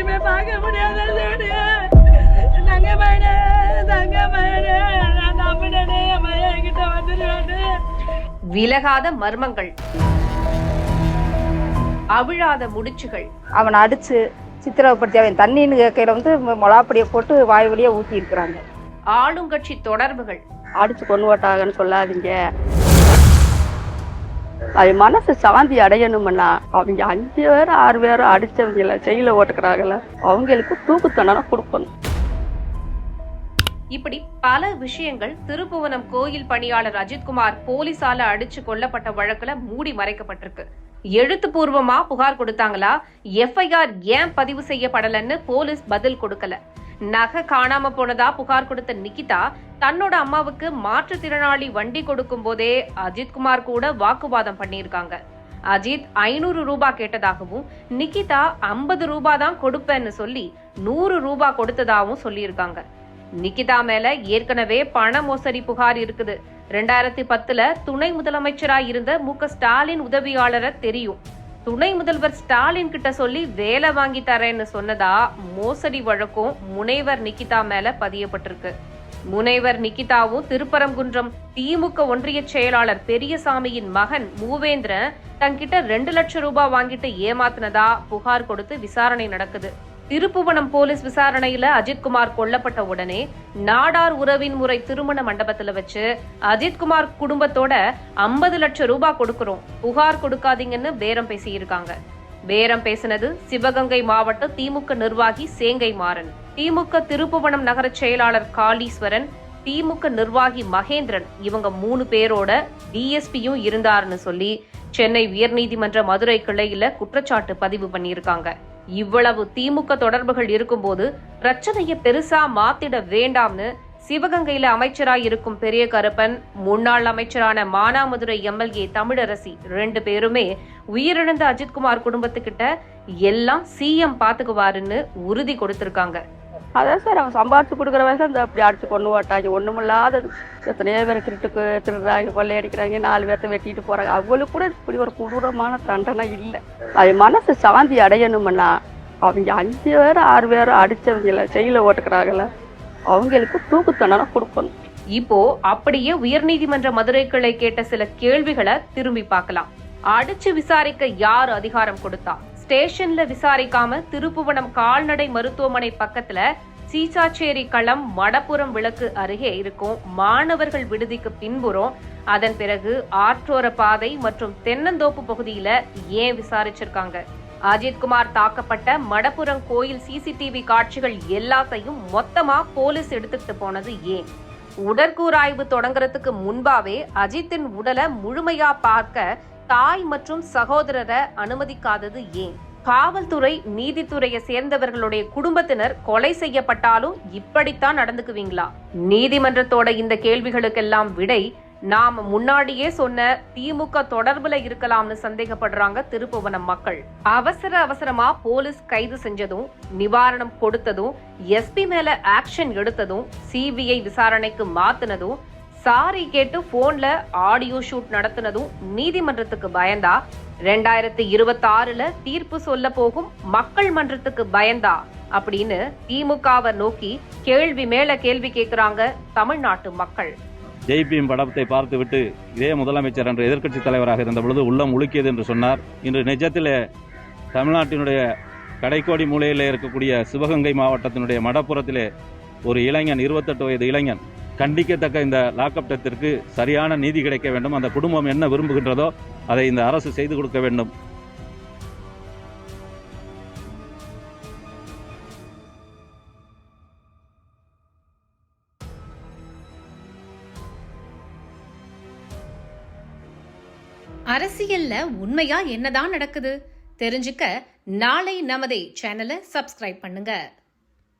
யாரையுமே பார்க்க முடியாத தங்க பையனே தங்க பையனே நான் நம்பினே என் பையன் கிட்ட வந்துருவானு. விலகாத மர்மங்கள். அவிழாத முடிச்சுகள். அவனை அடிச்சு சித்திரவப்படுத்தி அவன் தண்ணின்னு கேட்கையில வந்து மொளாப்படியை போட்டு வாய் வழியா ஊத்தி இருக்கிறாங்க ஆளுங்கட்சி தொடர்புகள். அடிச்சு கொண்டு போட்டாங்கன்னு சொல்லாதீங்க. அது மனசு சாந்தி அடையணும்னா அவங்க அஞ்சு பேர் ஆறு பேரும் அடிச்சவங்கள செயல ஓட்டுக்கிறாங்கள அவங்களுக்கு தூக்கு தண்டனை கொடுக்கணும். இப்படி பல விஷயங்கள் திருப்புவனம் கோயில் பணியாளர் அஜித்குமார் போலீசால அடிச்சு கொல்லப்பட்ட வழக்குல மூடி மறைக்கப்பட்டிருக்கு. எழுத்துப்பூர்வமா புகார் கொடுத்தாங்களா? எஃப்ஐஆர் ஏன் பதிவு செய்யப்படலன்னு போலீஸ் பதில் கொடுக்கல. நகை காணாம போனதா புகார் கொடுத்த நிகிதா தன்னோட அம்மாவுக்கு மாற்றுத்திறனாளி வண்டி கொடுக்கும் போதே அஜித்குமார் கூட வாக்குவாதம் பண்ணியிருக்காங்க. அஜித் ஐநூறு ரூபாய் கேட்டதாகவும் நிகிதா ஐம்பது ரூபாய் தான் கொடுப்பேன்னு சொல்லி நூறு ரூபாய் கொடுத்ததாகவும் சொல்லியிருக்காங்க. நிகிதா மேல ஏற்கனவே பண மோசடி புகார் இருக்குது. ரெண்டாயிரத்தி பத்துல துணை முதலமைச்சரா இருந்த மு ஸ்டாலின் உதவியாளரை தெரியும். துணை முதல்வர் ஸ்டாலின் கிட்ட சொல்லி வேலை வாங்கி தரேன்னு சொன்னதா மோசடி வழக்கும் முனைவர் நிகிதா மேல பதியப்பட்டிருக்கு. முனைவர் நிகிதாவும் திருப்பரங்குன்றம் திமுக ஒன்றிய செயலாளர் பெரியசாமியின் மகன் மூவேந்திரன் தங்கிட்ட ரெண்டு லட்சம் ரூபாய் வாங்கிட்டு ஏமாத்தினதா புகார் கொடுத்து விசாரணை நடக்குது. திருப்புவனம் போலீஸ் விசாரணையில அஜித்குமார் கொல்லப்பட்ட உடனே நாடார் உறவின் முறை திருமண மண்டபத்துல வச்சு அஜித்குமார் குடும்பத்தோட ஐம்பது லட்சம் ரூபாய் கொடுக்கறோம். புகார் கொடுக்காதீங்கன்னு பேரம் பேசியிருக்காங்க. பேரம் பேசினது சிவகங்கை மாவட்ட திமுக நிர்வாகி சேங்கை மாறன். திமுக திருப்புவனம் நகர செயலாளர் காளீஸ்வரன் திமுக நிர்வாகி மகேந்திரன் இவங்க மூணு பேரோட டிஎஸ்பியும் இருந்தாருன்னு சொல்லி சென்னை உயர்நீதிமன்ற மதுரை கிளையில குற்றச்சாட்டு பதிவு பண்ணியிருக்காங்க. இவ்வளவு திமுக தொடர்புகள் இருக்கும்போது பிரச்சனையை பெருசா மாத்திட வேண்டாம்னு சிவகங்கையில அமைச்சராய் இருக்கும் பெரிய கருப்பன் முன்னாள் அமைச்சரான மானாமதுரை எம்எல்ஏ தமிழரசி ரெண்டு பேருமே உயிரிழந்த அஜித்குமார் குடும்பத்துக்கிட்ட எல்லாம் சிஎம் பாத்துக்குவாருன்னு உறுதி கொடுத்திருக்காங்க. அதான் சார் அவன் சம்பாதிச்சு கொடுக்குற வயசு அந்த அப்படி அடிச்சு கொண்டு ஓட்டாங்க ஒண்ணுமில்லாத எத்தனையோ பேர் திருட்டுக்கு திருடுறாங்க கொள்ளையடிக்கிறாங்க நாலு பேர்த்த வெட்டிட்டு போறாங்க. அவங்களுக்கு கூட இப்படி ஒரு கொடூரமான தண்டனை இல்லை. அது மனசு சாந்தி அடையணும்னா அவங்க அஞ்சு பேர் ஆறு பேரும் அடிச்சவங்கள செயல ஓட்டுக்கிறாங்கள அவங்களுக்கு தூக்கு தண்டனை கொடுக்கணும். இப்போ அப்படியே உயர்நீதிமன்ற மதுரை கிளை கேட்ட சில கேள்விகளை திரும்பி பார்க்கலாம். அடிச்சு விசாரிக்க யார் அதிகாரம் கொடுத்தா? ஸ்டேஷன்ல விசாரிக்காம திருப்புவனம் கால்நடை மருத்துவமனை பக்கத்துல சீசாச்சேரி களம் மடப்புறம் விளக்கு அருகே இருக்கும் மாணவர்கள் விடுதிக்கு பின்புறம். அதன் பிறகு ஆற்றோர பாதை மற்றும் தென்னந்தோப்பு பகுதியில ஏன் விசாரிச்சிருக்காங்க? அஜித்குமார் தாக்கப்பட்ட மடப்புறம் கோயில் சிசிடிவி காட்சிகள் எல்லாத்தையும் மொத்தமா போலீஸ் எடுத்துக்கிட்டு போனது ஏன்? உடற்கூறாய்வு தொடங்குறதுக்கு முன்பாவே அஜித்தின் உடலை முழுமையா பார்க்க தாய் மற்றும் சகோதரரை அனுமதிக்காதது ஏன்? காவல்துறை நீதித்துறையை சேர்ந்தவர்களுடைய குடும்பத்தினர் கொலை செய்யப்பட்டாலும் இப்படித்தான் நடந்துக்குவீங்களா? நீதிமன்றத்தோட இந்த கேள்விகளுக்கெல்லாம் விடை நாம் முன்னாடியே சொன்ன திமுக தொடர்புல இருக்கலாம்னு சந்தேகப்படுறாங்க திருப்புவனம் மக்கள். அவசர அவசரமா போலீஸ் கைது செஞ்சதும் நிவாரணம் கொடுத்ததும் எஸ்பி மேல ஆக்ஷன் எடுத்ததும் சிபிஐ விசாரணைக்கு மாத்தினதும் சாரி கேட்டு போன்ல ஆடியோ ஷூட் நடத்தினதும் நீதிமன்றத்துக்கு பயந்தா. ரெண்டாயிரத்தி இருபத்தி ஆறுல தீர்ப்பு சொல்ல போகும் மக்கள் மன்றத்துக்கு பயந்தா அப்படின்னு திமுகவை நோக்கி கேள்வி மேல கேள்வி கேட்கிறாங்க தமிழ்நாட்டு மக்கள். ஜெய்பீம் படத்தை பார்த்துவிட்டு இதே முதலமைச்சர் என்ற எதிர்க்கட்சி தலைவராக இருந்த பொழுது உள்ளம் உழுக்கியது என்று சொன்னார். இன்று நிஜத்தில் தமிழ்நாட்டினுடைய கடைக்கோடி மூலையில் இருக்கக்கூடிய சிவகங்கை மாவட்டத்தினுடைய மடப்புறத்திலே ஒரு இளைஞன் இருபத்தெட்டு வயது இளைஞன் கண்டிக்கத்தக்க இந்த லாக்அப் டெத்திற்கு சரியான நீதி கிடைக்க வேண்டும். அந்த குடும்பம் என்ன விரும்புகின்றதோ அதை இந்த அரசு செய்து கொடுக்க வேண்டும். அரசியல்ல உண்மையா என்னதான் நடக்குது? தெரிஞ்சுக்க நாளை நமதே சேனலை சப்ஸ்கிரைப் பண்ணுங்க.